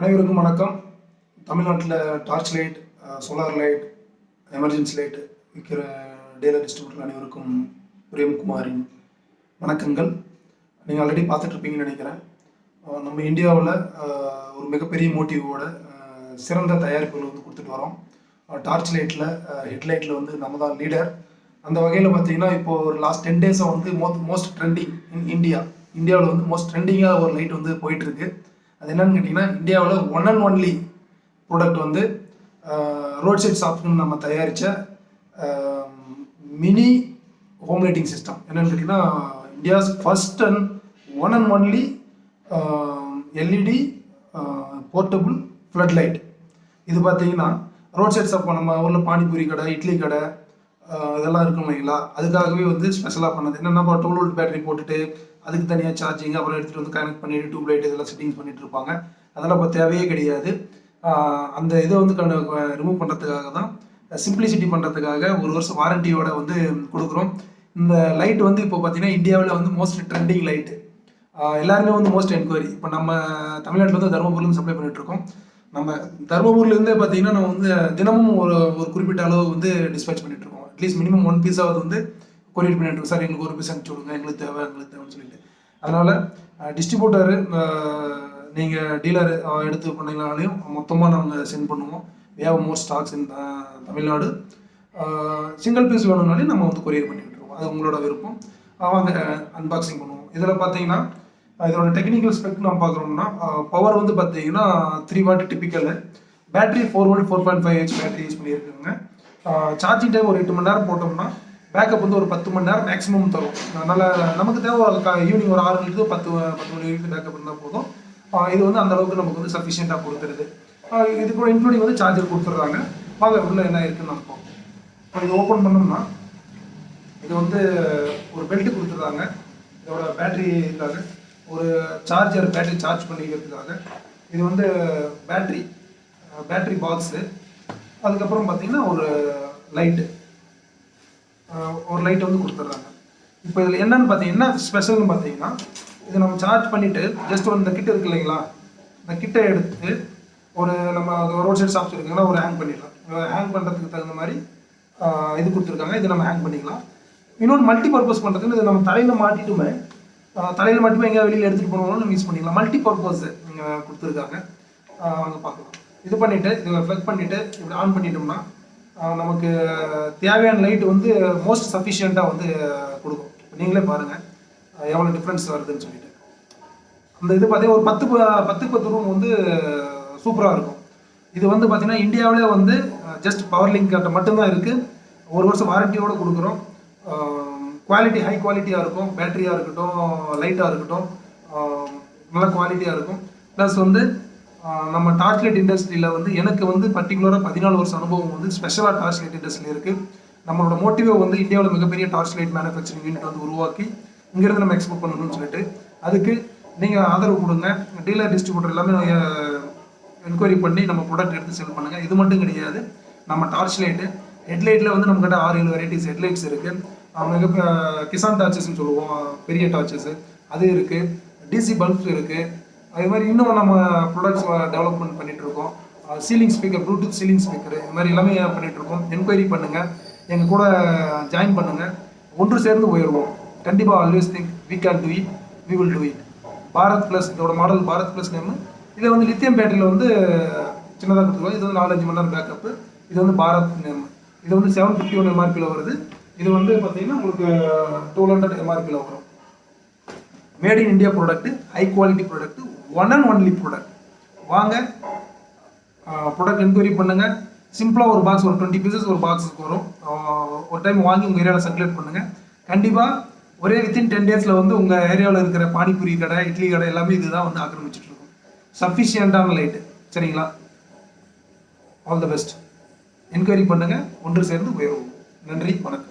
அனைவருக்கும் வணக்கம். தமிழ்நாட்டில் torch light solar light emergency light விற்கிற டீலர் டிஸ்ட்ரிபியூட்டர் அனைவருக்கும் பிரேம்குமாரின் வணக்கங்கள். நீங்கள் ஆல்ரெடி பார்த்துட்ருப்பீங்கன்னு நினைக்கிறேன். நம்ம இந்தியாவில் ஒரு மிகப்பெரிய மோட்டிவோட சிறந்த தயாரிப்புகள் வந்து கொடுத்துட்டு வரோம். டார்ச் லைட்டில் ஹெட்லைட்டில் வந்து நம்ம தான் லீடர் அந்த வகையில் பார்த்தீங்கன்னா இப்போ ஒரு லாஸ்ட் டென் டேஸாக வந்து most most trending in India இந்தியாவில் வந்து மோஸ்ட் ட்ரெண்டிங்காக ஒரு லைட் வந்து போயிட்டுருக்கு அது என்னன்னு கேட்டிங்கன்னா இந்தியாவில் ஒன் அண்ட் ஒன்லி ப்ராடக்ட் வந்து ரோட் சைட் ஷாப்னு நம்ம தயாரித்த மினி ஹோம் லைட்டிங் சிஸ்டம் என்னென்னு கேட்டிங்கன்னா India's first and one and only LED portable flood light இது பார்த்தீங்கன்னா ரோட் சைட் ஷாப் நம்ம ஊரில் பானிபூரி கடை இட்லி கடை இதெல்லாம் இருக்கும் இல்லைங்களா? அதுக்காகவே வந்து ஸ்பெஷலாக பண்ணது. என்னென்னா இப்போ டுவெல் வோல்ட் பேட்டரி போட்டுட்டு அதுக்கு தனியாக சார்ஜிங் அப்புறம் எடுத்துகிட்டு வந்து கனெக்ட் பண்ணிட்டு டியூப் லைட் இதெல்லாம் செட்டிங்ஸ் பண்ணிட்டு இருப்பாங்க. அதெல்லாம் இப்போ தேவையே கிடையாது. அந்த இதை வந்து ரிமூவ் பண்ணுறதுக்காக தான் சிம்பிளிசிட்டி பண்ணுறதுக்காக ஒரு வருஷம் வாரண்டியோட வந்து கொடுக்குறோம். இந்த லைட் வந்து இப்போ பார்த்தீங்கன்னா இந்தியாவில் வந்து மோஸ்ட் ட்ரெண்டிங் லைட்டு எல்லாருமே வந்து மோஸ்ட் என்கொயரி இப்போ நம்ம தமிழ்நாட்டில் வந்து தருமபுரிலேருந்து சப்ளை பண்ணிட்டுருக்கோம் நம்ம தருமபுரிலேருந்தே பார்த்தீங்கன்னா நம்ம வந்து தினமும் ஒரு ஒரு குறிப்பிட்ட அளவு வந்து டிஸ்பேச் பண்ணிட்டு இருக்கோம். அட்லீஸ்ட் மினிமம் ஒன் பீஸாவது வந்து கொரியர் பண்ணிட்டு சார் எங்களுக்கு ஒரு பீஸ் அனுப்பிச்சு விடுங்க. எங்களுக்கு தேவை எங்களுக்கு தேவைன்னு சொல்லிட்டு. அதனால டிஸ்ட்ரிபியூட்டரு நீங்கள் டீலர் எடுத்து பண்ணீங்கனாலையும் மொத்தமாக நாங்கள் சென்ட் பண்ணுவோம். We have more stocks in Tamil Nadu. Single piece வேணும்னாலே நம்ம வந்து கொரியர் பண்ணி விட்டுருவோம். அது உங்களோட விருப்பம். அஹ் வாங்க அன்பாக்சிங் பண்ணுவோம். இதில் பார்த்தீங்கன்னா இதோட டெக்னிக்கல் ஸ்பெக் நம்ம பார்க்குறோம்னா பவர் வந்து பார்த்தீங்கன்னா three watt typical battery four volt four point five H battery use பண்ணியிருக்காங்க. சார்ஜிங் டைம் ஒரு எட்டு மணி நேரம் போட்டோம்னா பேக்கப் வந்து ஒரு பத்து மணி நேரம் மேக்ஸிமம் தரும். அதனால் நமக்கு தேவை ஈவினிங் ஒரு ஆறு மணிக்கு பத்து பத்து மணி வரைக்கும் பேக்கப் இருந்தால் போதும். இது வந்து அந்த அளவுக்கு நமக்கு வந்து சஃபிஷியண்ட்டாக கொடுத்துருது. இது கூட இன்க்ளூடிங் வந்து சார்ஜர் கொடுத்துட்றாங்க. வாங்க உள்ள என்ன இருக்குன்னு நம்ம பார்ப்போம். இப்போ இது ஓப்பன் பண்ணோம்னா இது வந்து ஒரு பெல்ட் கொடுத்துருக்காங்க இதோட பேட்டரிக்காக ஒரு சார்ஜர் பேட்டரி சார்ஜ் பண்ணிக்கிறதுக்காக. இது வந்து பேட்டரி பேட்டரி பாக்ஸு அதுக்கப்புறம் பார்த்தீங்கன்னா ஒரு லைட்டு ஒரு லைட் வந்து கொடுத்துட்றாங்க. இப்போ இதில் என்னன்னு பார்த்தீங்கன்னா ஸ்பெஷல்னு பார்த்தீங்கன்னா இது நம்ம சார்ஜ் பண்ணிவிட்டு ஜஸ்ட் ஒரு இந்த கிட்ட இருக்கு இல்லைங்களா? இந்த கிட்டை எடுத்து ஒரு நம்ம ரோட் சைடு ஷாப்ஸ் இருக்குங்களா ஒரு ஹேங் பண்ணிடலாம். ஹேங் பண்ணுறதுக்கு தகுந்த மாதிரி இது கொடுத்துருக்காங்க. இது நம்ம ஹேங் பண்ணிக்கலாம். இன்னொன்று மல்டி பர்பஸ் பண்ணுறதுக்கு இது நம்ம தலையில் மாட்டிட்டுமே தலையில் மட்டுமே எங்கேயாவது வெளியில் எடுத்துகிட்டு போகணும்னு நம்ம யூஸ் பண்ணிக்கலாம். மல்டி பர்பஸ் நீங்கள் கொடுத்துருக்காங்க அங்கே பார்க்கலாம். இது பண்ணிவிட்டு இதில் ப்ளக் பண்ணிவிட்டு இப்படி ஆன் பண்ணிட்டோம்னா நமக்கு தேவையான லைட் வந்து மோஸ்ட் சஃபிஷியண்ட்டாக வந்து கொடுக்கும். நீங்களே பாருங்கள் எவ்வளோ டிஃப்ரென்ஸ் வருதுன்னு சொல்லிட்டு. அந்த இது பார்த்தீங்கன்னா ஒரு பத்து ப- பத்துக்கு பத்து ரூம் வந்து சூப்பராக இருக்கும். இது வந்து பார்த்தீங்கன்னா இந்தியாவிலே வந்து ஜஸ்ட் பவர் லிங்க் கிட்ட மட்டும்தான் இருக்குது ஒரு வருஷம் வாரண்டியோட கொடுக்குறோம். குவாலிட்டி ஹை குவாலிட்டியாக இருக்கும். பேட்டரியாக இருக்கட்டும் லைட்டாக இருக்கட்டும் நல்ல குவாலிட்டியாக இருக்கும். ப்ளஸ் வந்து நம்ம டார்ச் லைட் இண்டஸ்ட்ரியில் வந்து எனக்கு வந்து பர்டிகுலராக பதினாலு வருஷம் அனுபவம் வந்து ஸ்பெஷலாக டார்ச் லைட் இண்டஸ்ட்ரியில் இருக்குது நம்மளோட மோட்டிவே வந்து இந்தியாவில் மிகப்பெரிய டார்ச் லைட் மேனுஃபேக்சரிங் யூனிட் வந்து உருவாக்கி இங்கேருந்து நம்ம எக்ஸ்போர்ட் பண்ணணும்னு சொல்லிட்டு. அதுக்கு நீங்கள் ஆதரவு கொடுங்க. டீலர் டிஸ்ட்ரிபியூட்டர் எல்லாமே என்கொயரி பண்ணி நம்ம ப்ராடக்ட் எடுத்து செல் பண்ணுங்கள் இது மட்டும் கிடையாது. நம்ம டார்ச் லைட்டு ஹெட்லைட்டில் வந்து நம்மக்கிட்ட ஆறு ஏழு வெரைட்டிஸ் ஹெட்லைட்ஸ் இருக்குது மிக கிசான் டார்ச்சஸ்ன்னு சொல்லுவோம். பெரிய டார்ச்சஸ் அது இருக்குது டிசி பல்ப்ஸ் இருக்குது அதே மாதிரி இன்னும் நம்ம ப்ராடக்ட்ஸ் டெவலப்மெண்ட் பண்ணிகிட்ருக்கோம் இருக்கோம் ceiling speaker Bluetooth ceiling speaker இது மாதிரி எல்லாமே பண்ணிகிட்ருக்கோம் என்கொயரி பண்ணுங்கள் எங்கள் கூட ஜாயின் பண்ணுங்கள் ஒன்று சேர்ந்து உயர்வோம். கண்டிப்பாக always think we can do it we will do it Bharat plus இதோட மாடல் பாரத் ப்ளஸ் நேமு இதை வந்து லித்தியம் பேட்டரியில் வந்து சின்னதாக கொடுத்துருவோம் இது வந்து நாலஞ்சு மணி நேரம் பேக்கப்பு இது வந்து பாரத் நேம் இது வந்து செவன் ஃபிஃப்டி ஒன் எம்ஆர்பியில் வருது. இது வந்து பார்த்தீங்கன்னா உங்களுக்கு டூ ஹண்ட்ரட் எம்ஆர்பியில் வரும். Made in India product high quality product one and only product வாங்க. ப்ராடக்ட் என்கொயரி பண்ணுங்கள் சிம்பிளாக ஒரு பாக்ஸ் ஒரு டுவெண்ட்டி பீசஸ் ஒரு பாக்ஸுக்கு வரும். ஒரு டைம் வாங்கி உங்கள் ஏரியாவில் சர்க்குலேட் பண்ணுங்கள் கண்டிப்பாக ஒரே வித்தின் டென் டேஸில் வந்து உங்கள் ஏரியாவில் இருக்கிற பானிபூரி கடை இட்லி கடை எல்லாமே இதுதான் வந்து ஆக்கிரமிச்சிட்டு இருக்கும். சஃபிஷியண்டான லைட்டு சரிங்களா? ஆல் த பெஸ்ட் என்கொயரி பண்ணுங்கள் ஒன்று சேர்ந்து உயர்வோம். நன்றி வணக்கம்.